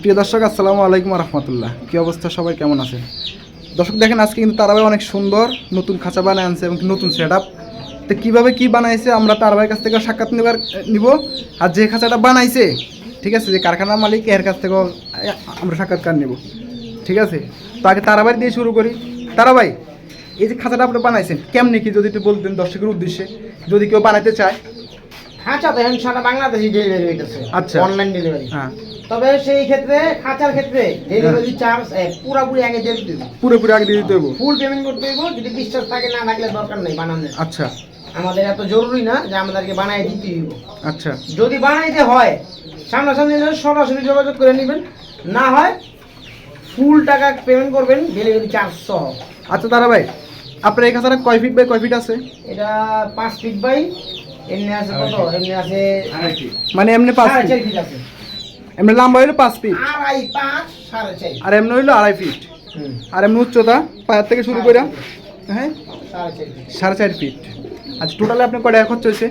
প্রিয় দর্শক, আসসালামু আলাইকুম রহমতুল্লাহ কী অবস্থা? সবাই কেমন আছে? দর্শক, দেখেন, আজকে কিন্তু তারাবাই অনেক সুন্দর নতুন খাঁচা বানায় আনছে এবং নতুন সেট আপ তো কীভাবে কী বানাইছে আমরা তারাবাইয়ের কাছ থেকে সাক্ষাৎ নেবার, নিব। আর যে খাঁচাটা বানাইছে, ঠিক আছে, যে কারখানার মালিক, এর কাছ থেকেও আমরা সাক্ষাৎকার নেব। ঠিক আছে? তো আগে তারাবাই দিয়ে শুরু করি। তারাবাই, এই যে খাঁচাটা আপনি বানাইছেন, কেমনি কি যদি একটু বলতেন দর্শকের উদ্দেশ্যে? যদি কেউ বানাইতে চায়। খাঁচা তো এখন সারা বাংলাদেশে ডেলিভারি হইতেছে। আচ্ছা। অনলাইন ডেলিভারি হ্যাঁ। তবে সেই ক্ষেত্রে খাঁচার ক্ষেত্রে ডেলিভারি চার্জ পুরোপুরি আগে দিয়ে দিতে হবে পুরোপুরি আগে দিয়ে দিতে হইব। ফুল পেমেন্ট করতে হইব যদি বিশ্বাস থাকে না থাকলে দরকার নেই বানানোর। আচ্ছা। আমাদের এত জরুরি না যে আমাদেরকে বানাই দিতে হইব। আচ্ছা। যদি বানাইতে হয় সামনাসামনি সরাসরি যোগাযোগ করে নেবেন। না হয় ফুল টাকা পেমেন্ট করবেন ডেলিভারি চার্জ সহ। আচ্ছা দাদা ভাই আপনার এই খাঁচাটা কয় ফিট বাই কয় ফিট আছে? এটা পাঁচ ফিট বাই এমনি আছে কত? এমনি আছে মানে এমনি পাঁচ ফিট আছে। এমনি লম্বা হইল পাঁচ ফিট আড়াই পাঁচ সাড়ে চার। আর এমনি হইল আড়াই ফিট আর এমনি উচ্চতা? পায়ের থেকে শুরু করে হ্যাঁ? সাড়ে চার ফিট আচ্ছা টোটালে আপনার কয় টাকা খরচ হয়েছে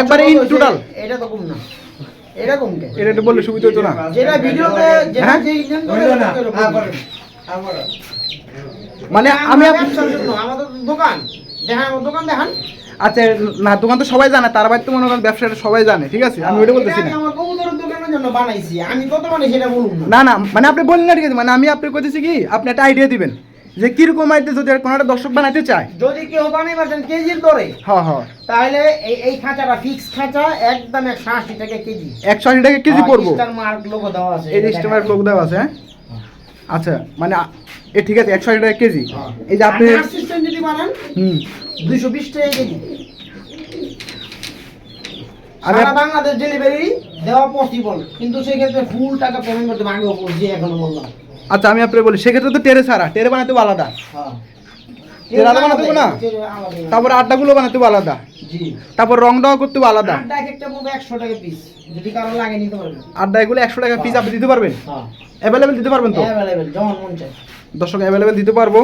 একবারে in total? এটা তো কম না। এটা এটা একটু বললে সুবিধা হতো না? যেটা ভিডিওতে যেটা হ্যাঁ? যে ইনকাম করে ওটা তো কম না। মানে আমি আমার জন্য আমাদের দোকান। দেখান দোকান দেখান। আচ্ছা না দোকান তো সবাই জানে তার বাইরে তো মনে করেন ব্যবসাটা সবাই জানে ঠিক আছে? আমি ওটা বলতেছি না। মানে না। না না মানে আপনি বললেন না ঠিক আছে? মানে আমি আপনি কইতেছি কি আপনি একটা আইডিয়া দিবেন যে কীরকম আইডিয়া যদি কোনো একটা দর্শক বানাইতে চায়। যদি কেউ বানাই পারছেন কেজির দরে হ্যাঁ হ্যাঁ তাহলে এই এই খাঁচাটা ফিক্স খাঁচা একদম একশো আশি টাকা কেজি। একশো আশি টাকা কেজি পড়ব। মার্ক লোগো দেওয়া আছে এই স্টেমার লোক দেওয়া আছে হ্যাঁ? আচ্ছা মানে এ ঠিক আছে একশো আশি টাকা কেজি। এই যে আপনি যদি বানান হুম। দুইশো বিশ টাকা কেজি। সারা বাংলাদেশ ডেলিভারি দেওয়া পসিবল কিন্তু সেক্ষেত্রে ফুল টাকা পেমেন্ট করতে হবে আগেও বলছি এখনও বললাম। আচ্ছা আমি আপনাকে বলি সেক্ষেত্রে তো টেরে ছাড়া টেরে বানাতে আলাদা। হ্যাঁ। এর আলাদা বানাতে না? তারপর আড্ডাগুলো বানাতে আলাদা। তারপর রং দেওয়া করতে আলাদা। আড্ডা এগুলো একশো টাকা পিস আপনি দিতে পারবেন? হ্যাঁ। অ্যাভেলেবেল দিতে পারবেন তো? অ্যাভেলেবেল যেমন মন চায়। দর্শক অ্যাভেলেবেল দিতে পারব।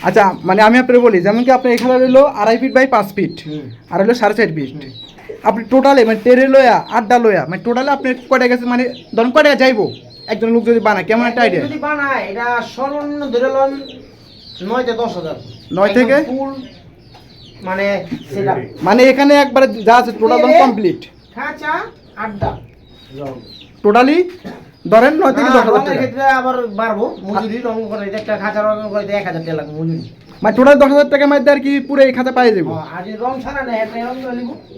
আচ্ছা মানে আমি আপনাকে বলি যেমন কি আপনার এখানে রইল আড়াই ফিট বাই পাঁচ ফিট আর হলো সাড়ে চার ফিট আপনি টোটালে মানে টেরে লয়া আড্ডা লয়া মানে টোটালে আপনি কয়টা গেছে মানে ধরুন কয়টা যাইবো? একজন লোক যদি বানায় কেমন একটা আইডিয়া যদি বানায় এটা সর্বনিম্ন ধরে লন নয় থেকে দশ হাজার। নয় থেকে? মানে মানে এখানে একবারে যা আছে টোটাল কমপ্লিট খাঁচা আড্ডা। টোটালি ধরেন নয় থেকে না, দশ হাজার টাকা। ক্ষেত্রে আবার বাড়বো মজুরি রং করে একটা খাঁচা রং করে এক হাজার টাকা লাগবে মজুরি। মানে টোটাল দশ হাজার টাকার মধ্যে আর কি পুরো এই খাতা পাই যাব।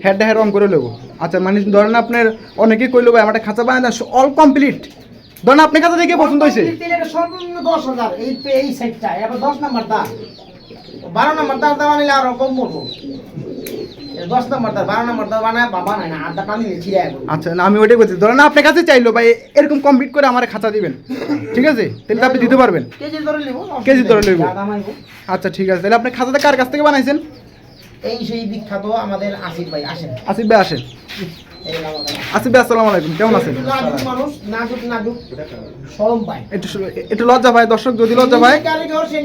হেড হেড রং করে নেব। আচ্ছা মানে ধরেন আপনার অনেকেই কইলো ভাই আমার একটা খাঁচা বানায় অল কমপ্লিট ধরেন আপনি খাতা দেখে পছন্দ হয়েছে। সর্বনিম্ন দশ হাজার এই এই সাইডটা এবার দশ নাম্বার দা বারো নাম্বার দাম দেওয়া নিলে আরও কম এটা দশ নাম্বার দা বারো নাম্বার দা বানায় বা বানায় না আড্ডা টানি ছিঁড়ে আচ্ছা না আমি ওইটাই বলছি ধরেন আপনার কাছে চাইলো ভাই এরকম কমপ্লিট করে আমার খাঁচা দিবেন। ঠিক আছে? তাহলে তো আপনি দিতে পারবেন। কেজি ধরে নেব কেজি ধরে। আচ্ছা ঠিক আছে তাহলে আপনি খাতাটা কার কাছ থেকে বানাইছেন? এই সেই বিখ্যাত আমাদের আসিফ ভাই আসেন। আসিফ ভাই আসেন। আসিফ ভাই আসসালামু আলাইকুম। কেমন আছেন? একটু লজ্জা ভাই দর্শক যদি লজ্জা ভাই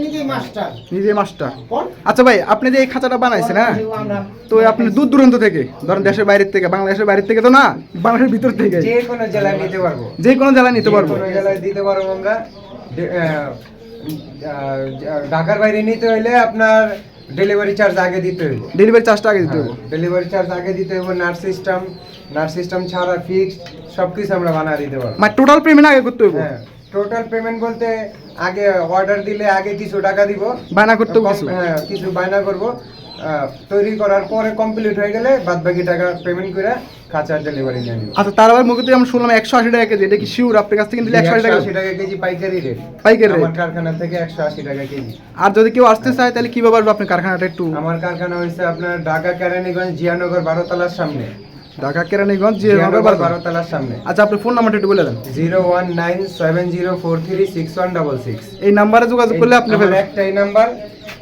নিজে মাস্টার। নিজে মাস্টার। কোন আচ্ছা ভাই আপনি যে এই খাঁচাটা বানাইছেন হ্যাঁ? তো আপনি দূর দূরান্ত থেকে ধরেন দেশের বাইরের থেকে বাংলাদেশের বাইরের থেকে তো না বাংলাদেশের ভিতর থেকে। যে কোনো জেলায় নিতে পারব। যে কোনো জেলায় নিতে পারব। জেলায় দিতে পারব আমরা। ঢাকার বাইরে নিতে হইলে আপনার ডেলিভারি চার্জ আগে দিতে হইব। ডেলিভারি চার্জটা আগে দিতে হইব। ডেলিভারি চার্জ আগে দিতে হইব নার্স সিস্টেম নার্স সিস্টেম ছাড়া ফিক্সড সবকিছু আমরা বানিয়ে দিতে পারব। মানে টোটাল পেমেন্ট আগে করতে হইব? হ্যাঁ টোটাল পেমেন্ট বলতে আগে অর্ডার দিলে আগে কিছু টাকা দিব। বায়না করতে হবে হ্যাঁ কিছু বায়না করব। তৈরি করার পরে কমপ্লিট হয়ে গেলে বাদ বাকি টাকা পেমেন্ট করে খাঁচার ডেলিভারি নিয়ে নিব। আচ্ছা তার আবার মুখে তো আমি শুনলাম একশো আশি টাকা কেজি এটা কি শিওর আপনার কাছ থেকে নিলে একশো আশি টাকা? 180 টাকা কেজি পাইকারি রেট পাইকারি rate? আমার কারখানা থেকে একশো আশি টাকা কেজি। আর যদি কেউ আসতে চায় তাহলে কীভাবে আসবে আপনার কারখানাটা একটু? আমার কারখানা হয়েছে আপনার ঢাকা কেরানীগঞ্জ জিয়ানগর বারোতলার সামনে। ঢাকা কেরানীগঞ্জ জিয়ানগর বারো বারোতলার সামনে। আচ্ছা আপনার ফোন নাম্বারটা একটু বলে দেন। Zero one nine seven zero four three six one double six. এই নাম্বারে যোগাযোগ করলে আপনি। একটাই নাম্বার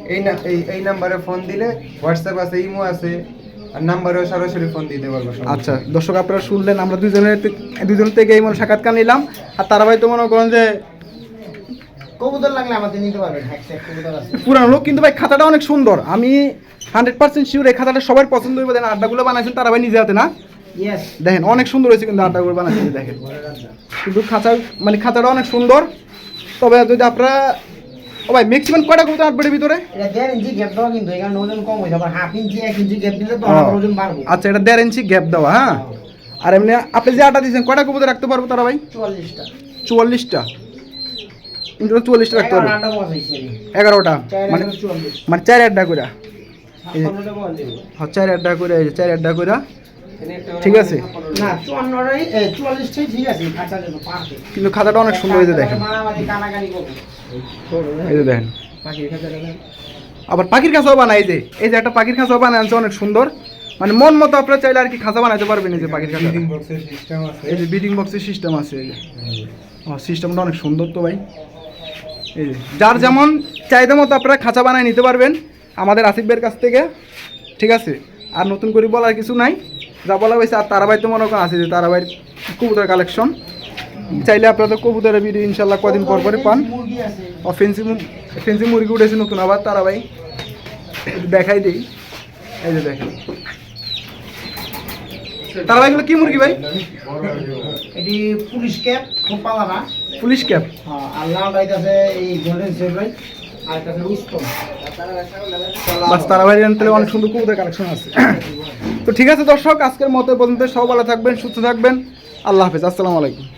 এই না- এই এই নাম্বারে ফোন দিলে হোয়াটসঅ্যাপ আছে ইমো আছে আর নাম্বারেও সরাসরি ফোন দিতে পারব আচ্ছা দর্শক আপনারা শুনলেন আমরা দুজনের দুজনের থেকে এই মনে সাক্ষাৎকার নিলাম। আর তারা ভাই তো মনে করেন যে কবুতর লাগলে আমাদের নিতে পারবেন কবুতর আছে। পুরানো লোক কিন্তু ভাই খাতাটা অনেক সুন্দর। আমি হান্ড্রেড পার্সেন্ট শিওর এই খাতাটা সবার পছন্দ হইবে। দেন আড্ডাগুলো বানাইছেন তারা ভাই নিজে হাতে না? ইয়েস দেখেন অনেক সুন্দর হয়েছে কিন্তু আড্ডা করে দেখেন। কিন্তু খাঁচা মানে খাঁচাটা অনেক সুন্দর। তবে যদি আপনারা ও ভাই ম্যাক্সিমাম কয়টা কবুতর আটবের ভিতরে? এটা দেড় ইঞ্চি গ্যাপ দেওয়া কিন্তু এখানে ওজন কম হয়েছে আবার হাফ ইঞ্চি এক ইঞ্চি গ্যাপ দিলে তো আমার ওজন বাড়বো। আচ্ছা এটা দেড় ইঞ্চি গ্যাপ দেওয়া হ্যাঁ? আর এমনি আপনি যে আটা দিয়েছেন কয়টা কবুতর রাখতে পারব তারা ভাই? চুয়াল্লিশটা। চুয়াল্লিশটা? ইন্টার চুয়াল্লিশটা রাখতে পারব। এগারো আন্ডা বসাইছে এগারোটা? চার মানে এগারো চুয়াল্লিশ। মানে চার আড্ডা করে ছাপ্পান্নটা বল দেবো হ্যাঁ চার আড্ডা করে এই আড্ডা করে ঠিক আছে? না চুয়ান্নটাই চুয়াল্লিশটাই ঠিক আছে জন্য পারফেক্ট কিন্তু খাতাটা অনেক সুন্দর দেখেন। এই যে দেখেন। আবার পাখির খাঁচাও বানাই যে এই যে একটা পাখির খাঁচাও বানায় আনছে অনেক সুন্দর। মানে মন মতো আপনারা চাইলে আর কি খাঁচা বানাতে পারবেন এই যে পাখির খাঁচা ফিডিং বক্সের সিস্টেম আছে। এই যে বিডিং বক্সের সিস্টেম আছে এই যে। সিস্টেমটা অনেক সুন্দর তো ভাই। এই যে যার যেমন চাহিদা মতো আপনারা খাঁচা বানায় নিতে পারবেন। আমাদের আসিফের কাছ থেকে ঠিক আছে? আর নতুন করে বলার কিছু নাই। যা বলা হয়েছে আর তারাবাই তো মনে করেন আছে যে তারাবাইয়ের কবুতর কালেকশন চাইলে আপনাদের কবুতরের ভিডিও ইনশাল্লাহ কদিন পর পরে পান। ফেন্সি ফেন্সি মুরগি উঠেছে নতুন আবার তারাবাই দেখাই দিই। এই যে দেখেন। তারাবাইগুলো কি মুরগি ভাই? এটি পুলিশ ক্যাপ খুব পালাবা পুলিশ ক্যাপ। হ্যাঁ, আর লাল আছে এই গোল্ডেন সেভরাইট আর একটা আছে উস্তম বাস তারা বাইরে অনেক সুন্দর কবুতর কালেকশন আছে। তো ঠিক আছে দর্শক, আজকের মতো পর্যন্ত সব ভালো থাকবেন, সুস্থ থাকবেন। আল্লাহ হাফিজ, আসসালামু আলাইকুম।